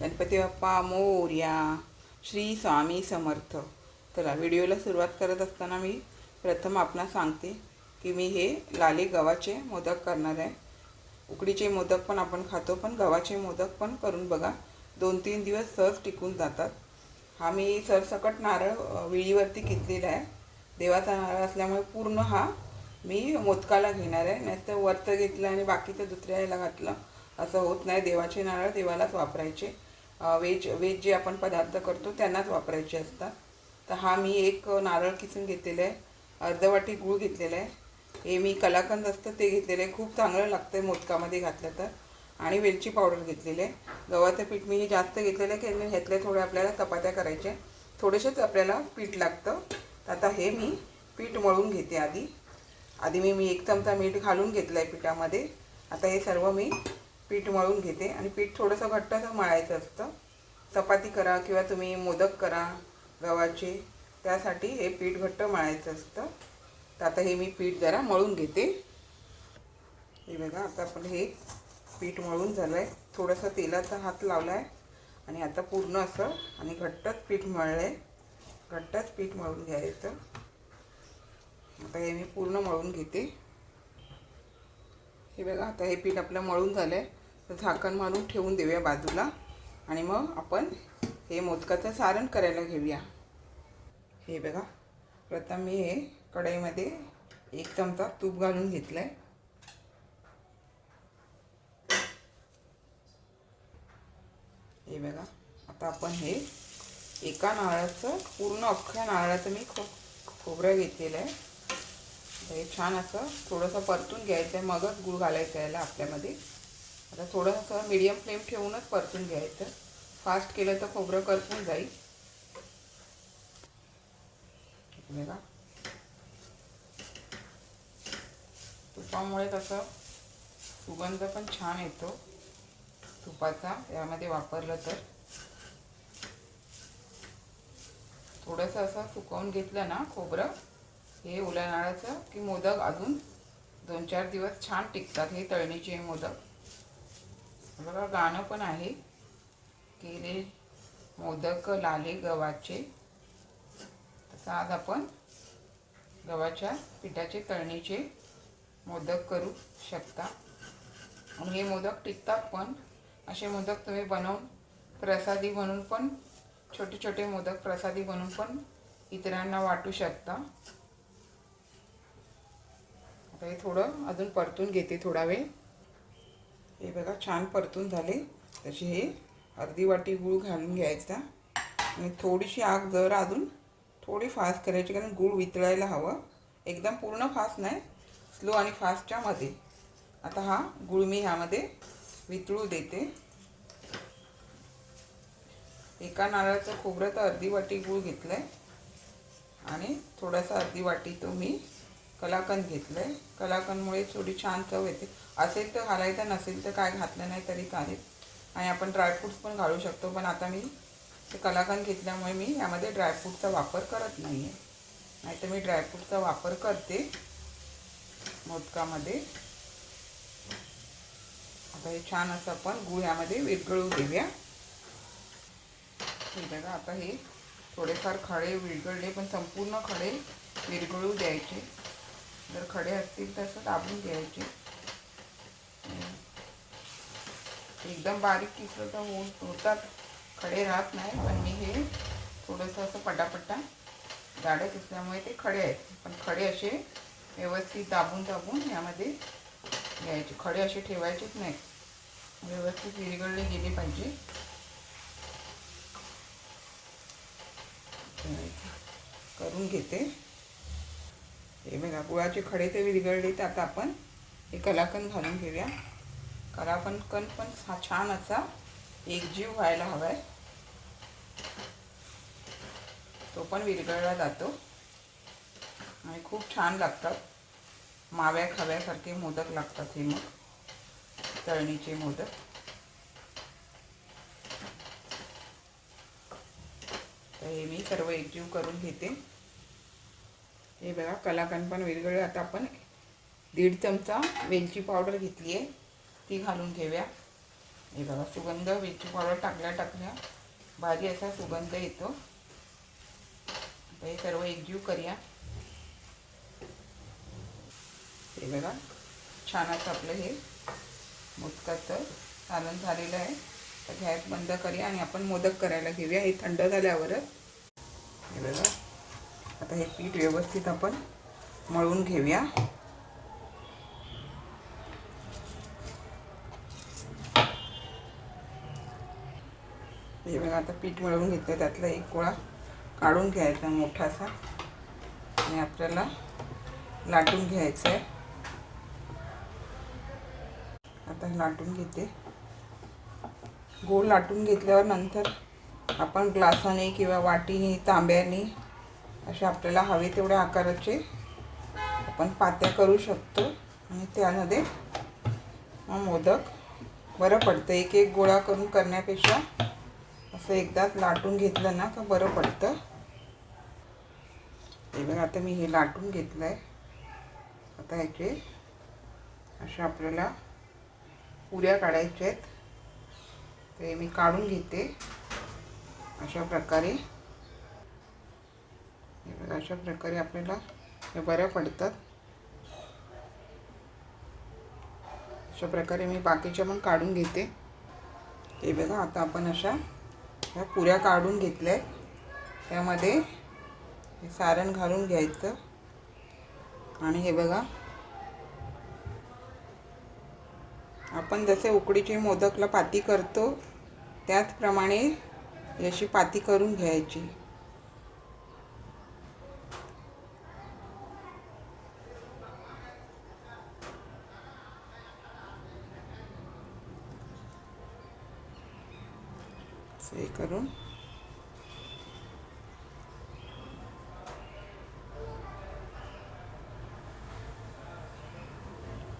गणपती बाप्पा मोर्या श्री स्वामी समर्थ. चला व्हिडिओला सुरुवात करत असताना मी प्रथम आपणा सांगते की मी हे लाले गव्हाचे मोदक करणार आहे. उकडीचे मोदक पण आपण खातो पण गव्हाचे मोदक पण करून बघा. दोन तीन दिवस सहज टिकून जातात. हा मी सरसकट नारळ विळीवरती घेतलेला आहे देवाचा नारळ असल्यामुळे पूर्ण हा मी मोदकाला घेणार आहे. नाहीतर वरचं घेतलं आणि बाकीचं दुसऱ्या याला घातलं असं होत नाही. देवाचे नारळ देवालाच वापरायचे. वेज वेज जे आपण पदार्थ करतो त्यांनाच वापरायचे असतात. तर हा मी एक नारळ किसून घेतलेला आहे. अर्धवाटी गूळ घेतलेला आहे. हे मी कलाकंद असतं ते घेतलेलं आहे. खूप चांगलं लागतं आहे मोदकामध्ये घातलं तर. आणि वेलची पावडर घेतलेली आहे. गव्हाचं पीठ मी जास्त घेतलेलं आहे की ह्यातले थोडे आपल्याला चपात्या करायच्या थोडेसेच आपल्याला पीठ लागतं. तर आता हे मी पीठ मळून घेते आधी. आधी मी मी एक चमचा मीठ घालून घेतलं आहे पिठामध्ये. आता हे सर्व मी पीठ मळून घेते आणि पीठ थोडंसं घट्टसं मळायचं असतं. चपाती करा किंवा तुम्ही मोदक करा गव्हाचे त्यासाठी हे पीठ घट्ट मळायचं असतं. तर आता हे मी पीठ जरा मळून घेते. हे बघा आता आपण हे पीठ मळून झालं आहे थोडंसं तेलाचा हात लावला आहे आणि आता पूर्ण असं आणि घट्टच पीठ मळलं आहे घट्टच पीठ मळून घ्यायचं. आता हे मी पूर्ण मळून घेते. हे बघा आता हे पीठ आपलं मळून झालं आहे तर झाकण मारून ठेवून देऊया बाजूला. आणि मग आपण हे मोदकाचं सारण करायला घेऊया. हे बघा. प्रथम मी हे कढईमध्ये एक चमचा तूप घालून घेतलं आहे हे बघा. आता आपण हे एका नारळाचं पूर्ण अख्ख्या नारळाचं मी खो खोबरं घेतलेलं आहे हे छान असं थोडंसं परतून घ्यायचं आहे मगच गूळ घालायचं यायला आपल्यामध्ये. आता थोडंसं मीडियम फ्लेम ठेवूनच परतून घ्यायचं. फास्ट केलं तर खोबरं करपून जाईल. बघा. तुपामुळे कसं सुगंध पण छान येतो. तुपाचा यामध्ये वापरलं तर. थोडंसं असं सुकवून घेतलं ना खोबरं हे उलानाळाचं की मोदक अजून दोन चार दिवस छान टिकतात. हे तळणीचे मोदक. बघा गाणं पण आहे. केले मोदक लाले गव्हाचे. तसं आज आपण गव्हाच्या पिठाचे तळणीचे मोदक करू शकता. आणि हे मोदक टिकतात पण. असे मोदक तुम्ही बनवून प्रसादी म्हणून पण छोटे छोटे मोदक प्रसादी बनवून पण इतरांना वाटू शकता. आता हे थोडं अजून परतून घेते थोडा वेळ. हे बघा छान परतून झाले. तशी हे अर्धी वाटी गूळ घालून घ्यायचा. आणि थोडीशी आग जर अजून थोडी फास्ट करायची कारण गूळ वितळायला हवं. एकदम पूर्ण फास्ट नाही स्लो आणि फास्टच्या मध्ये. आता हा गूळ मी ह्यामध्ये वितळू देते. एका नारळाचं खोबरं तर अर्धी वाटी गूळ घेतलं आहे आणि थोडासा अर्धी वाटी तो मी कलाकंद घेतलं आहे कलाकंदमुळे थोडी छान चव येते. असेल तर घालायचं नसेल तर काय घातलं नाही तरी चालेल. आणि आपण ड्रायफ्रूट्स पण घालू शकतो पण आता मी ते कलाकंद घेतल्यामुळे मी यामध्ये ड्रायफ्रूटचा वापर करत नाही आहे नाहीतर मी ड्रायफ्रूटचा वापर करते मोदकामध्ये. आता हे छान असं आपण गुळ यामध्ये विरघळू देऊया. हे बघा आता हे थोडेफार खडे विरघळले पण संपूर्ण खडे विरघळू द्यायचे. जर खडे असतील तर असं दाबून घ्यायचे. एकदम बारीक किसलं तर हो होतात. खडे राहत नाही पण मी हे थोडंसं असं पटापटा जाडं किसल्यामुळे ते खडे आहेत. पण खडे असे व्यवस्थित दाबून दाबून यामध्ये घ्यायचे. खडे असे ठेवायचेच नाही व्यवस्थित विरगडले गेले पाहिजे. करून घेते. हे बघा गुळाचे खडे ते विरघळले तर आता आपण. हे कलाकंद घालून घेऊया. कलाकंद कण पण हा छान असा एकजीव व्हायला हवा आहे तो पण विरघळला जातो. आणि खूप छान लागतात. माव्या खाव्यासारखे मोदक लागतात हे मग. तळणीचे मोदक. तर हे मी सर्व एकजीव करून घेते. हे बघा कलाकंद पण वेगवेगळे. आता आपण दीड चमचा वेलची पावडर घेतली आहे. ती घालून घेऊया हे बघा सुगंध वेलची पावडर टाकल्या टाकल्या भारी असा सुगंध येतो. हे सर्व एकजीव करूया. हे बघा छान असं आपलं हे मोदकाचं सारण झालेलं आहे. तर गॅस बंद करूया आणि आपण मोदक करायला घेऊया. हे थंड झाल्यावरच हे बघा. आता हे पीठ व्यवस्थित आपण मळून घेऊया. हे बघा आता पीठ मळून घेतलं त्यातला एक गोळा काढून घ्यायचा मोठासा. आणि आपल्याला लाटून घ्यायचं आहे आता लाटून घेते. गोळ लाटून घेतल्यावर नंतर आपण ग्लासाने किंवा वाटीने तांब्याने असे आपल्याला हवे तेवढ्या आकाराचे आपण पात्या करू शकतो. आणि त्यामध्ये मग मोदक बरं पडतं. एक एक गोळा करून करण्यापेक्षा असं एकदाच लाटून घेतलं ना का बरं पडतं. हे बघा आता मी हे लाटून घेतलं आहे आता ह्याचे अशा आपल्याला पुऱ्या काढायच्या आहेत. ते मी काढून घेते. अशा प्रकारे हे अशा प्रकारे आपल्याला हे बऱ्या पडतात. अशा प्रकारे मी बाकीच्या पण काढून घेते. हे बघा आता आपण अशा ह्या पुऱ्या काढून घेतल्या आहेत. त्यामध्ये सारण घालून घ्यायचं. आणि हे बघा आपण जसे उकडीचे मोदकला पाती करतो त्याचप्रमाणे अशी पाती करून घ्यायची. हे करून.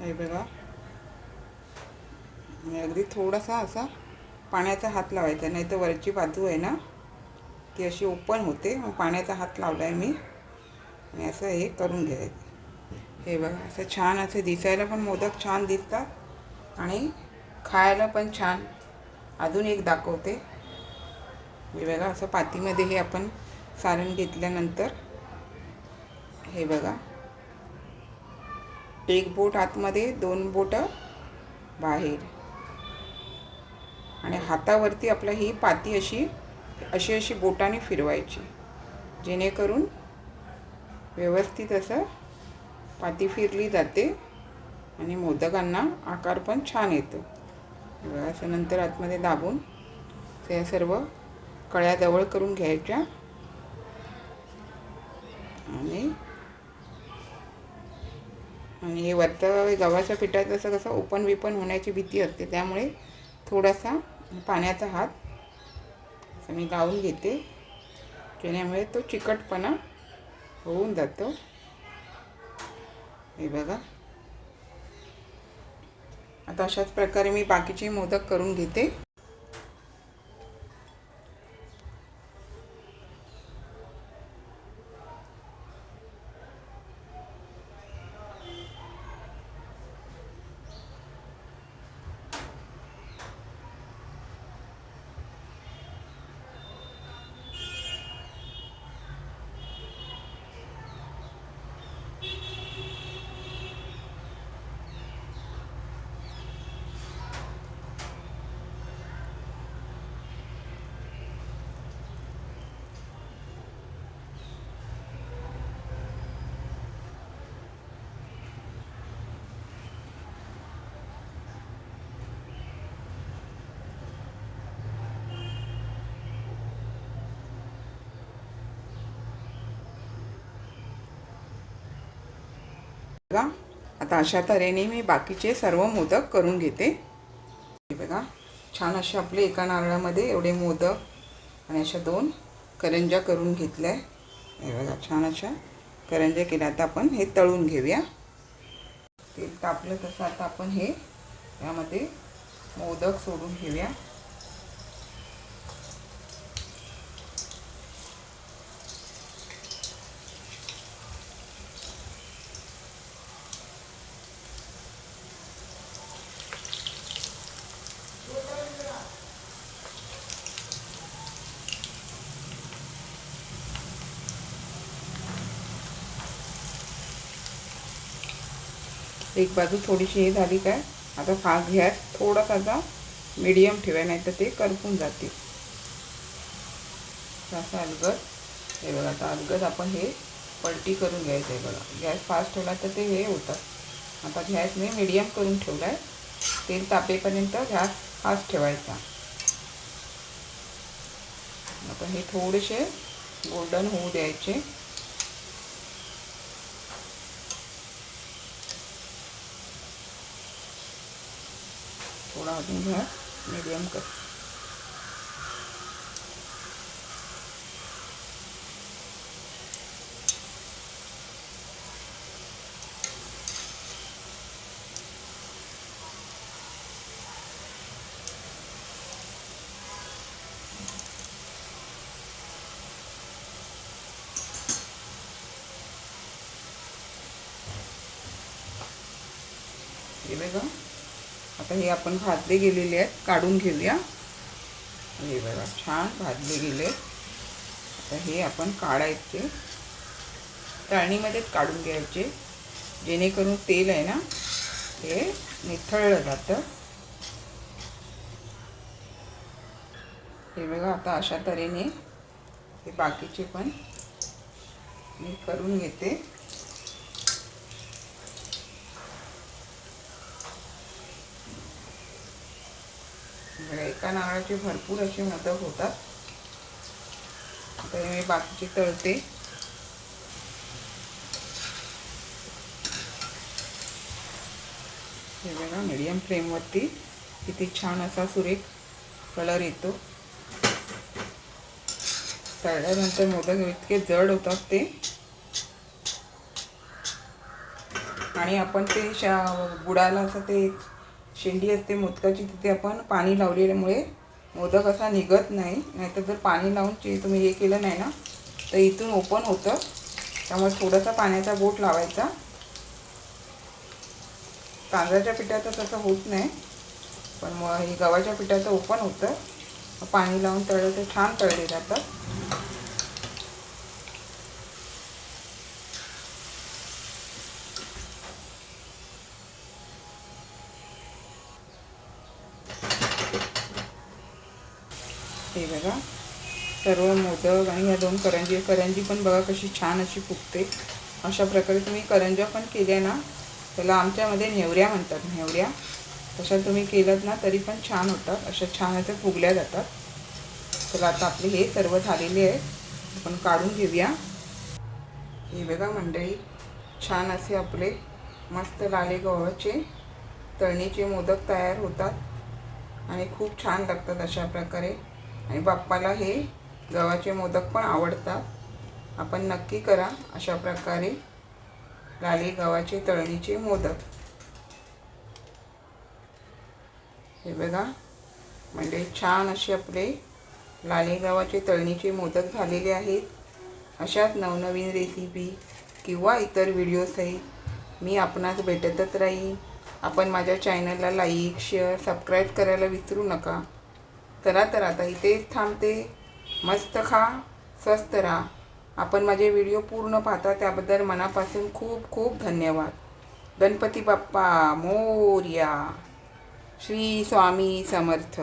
हे बघा. आणि अगदी थोडासा असा पाण्याचा हात लावायचा नाही तर वरची बाजू आहे ना ती अशी ओपन होते. मग पाण्याचा हात लावला आहे मी. आणि असं हे करून घ्यायचं. हे बघा असं छान असे दिसायला पण मोदक छान दिसतात आणि खायला पण छान. अजून एक दाखवते. हे बघा असं पातीमध्ये हे आपण सारण घेतल्यानंतर हे बघा. एक बोट आतमध्ये दोन बोटं बाहेर. आणि हातावरती आपलं ही पाती अशी अशी अशी बोटाने फिरवायची. जेणेकरून व्यवस्थित असं पाती फिरली जाते आणि मोदकांना आकार पण छान येतो. असं नंतर आतमध्ये दाबून ते सर्व कळ्या जवळ करून घ्यायच्या. आणि आणि हे वरचं गव्हाच्या पिठाचं असं कसं ओपन विपन होण्याची भीती असते. त्यामुळे थोडासा पाण्याचा हात असं मी गावून घेते. जेण्यामुळे तो चिकटपणा होऊन जातो. हे बघा. आता अशाच प्रकारे मी बाकीचे मोदक करून घेते. बघा. आता अशा तऱ्हेने मी बाकीचे सर्व मोदक करून घेते. हे बघा. छान असे आपले एका नारळामध्ये एवढे मोदक आणि अशा दोन करंज्या करून घेतल्या. हे बघा छान अशा करंज्या केल्या. आता आपण हे तळून घेऊया. तेल तापलं तसं आता आपण हे यामध्ये मोदक सोडून घेऊया. एक बाजू थोडीशी हे झाली काय? आता फास्ट गॅस थोडासा मीडियम ठेवाय नाही तर ते करपून जाते असं अलगद हे बघा आता अलगद आपण हे पलटी करून घ्यायचं आहे बघा. गॅस फास्ट ठेवला तर ते हे होतं. आता गॅस मी मीडियम करून ठेवला आहे तेल तापेपर्यंत गॅस फास्ट ठेवायचा. आता हे थोडेसे गोल्डन होऊ द्यायचे. थोडा अजून गॅस मीडियम कर हे बघा. आता हे आपण भाजले गेलेले आहेत काढून घेऊया. हे बघा छान भाजले गेले आता हे आपण काढायचे. तळणीमध्येच काढून घ्यायचे. जेणेकरून तेल आहे ना हे निथळलं जातं. हे बघा आता अशा तऱ्हेने हे बाकीचे पण मी करून घेते. एका नारळाचे भरपूर असे मोदक होतात. आता मी बाकीचे तळते. हे बघा मिडियम फ्लेमवरती किती छान असा सुरेख कलर येतो. तळल्यानंतर मोदक इतके जड होतात ते. आणि आपण ते शा बुडाला असं ते शेंडी असते मोदकाची तिथे आपण पाणी लावलेल्यामुळे मोदक असा निघत नाही. नाहीतर जर पाणी लावून ते तुम्ही हे केलं नाही ना तर इथून ओपन होतं. त्यामुळे थोडासा पाण्याचा बोट लावायचा. तांदळाच्या पिठाचं तसं होत नाही पण मग हे गव्हाच्या पिठाचं ओपन होतं. पाणी लावून तळलं तर छान तळले जातात. हे बघा. सर्व मोदक आणि ह्या दोन करंजी करंजी पण बघा कशी छान अशी फुगते. अशा प्रकारे तुम्ही करंज्या पण केल्या ना त्याला आमच्यामध्ये नेवऱ्या म्हणतात नेवऱ्या. तशा तुम्ही केलं ना तरी पण छान होतात. अशा छान अशा फुगल्या जातात. तर आता आपले हे सर्व झालेले आहेत. आपण काढून घेऊया. हे बघा मंडळी छान असे आपले मस्त लाले गव्हाचे तळणीचे मोदक तयार होतात. आणि खूप छान लागतात अशा प्रकारे. आणि बाप्पाला हे गव्हाचे मोदक पण आवडतात. आपण नक्की करा अशा प्रकारे लाली गव्हाचे तळणीचे मोदक. हे बघा म्हणजे छान असे आपले लाली गव्हाचे तळणीचे मोदक झालेले आहेत. अशाच नवनवीन रेसिपी किंवा इतर व्हिडिओसही मी आपणास भेटतच राहीन. आपण माझ्या चॅनलला लाईक शेअर सबस्क्राईब करायला विसरू नका. चला तर आता इथेच थांबते. मस्त खा स्वस्त राहा. आपण माझे व्हिडिओ पूर्ण पाहता त्याबद्दल मनापासून खूप खूप धन्यवाद. गणपती बाप्पा मोर्या. श्री स्वामी समर्थ.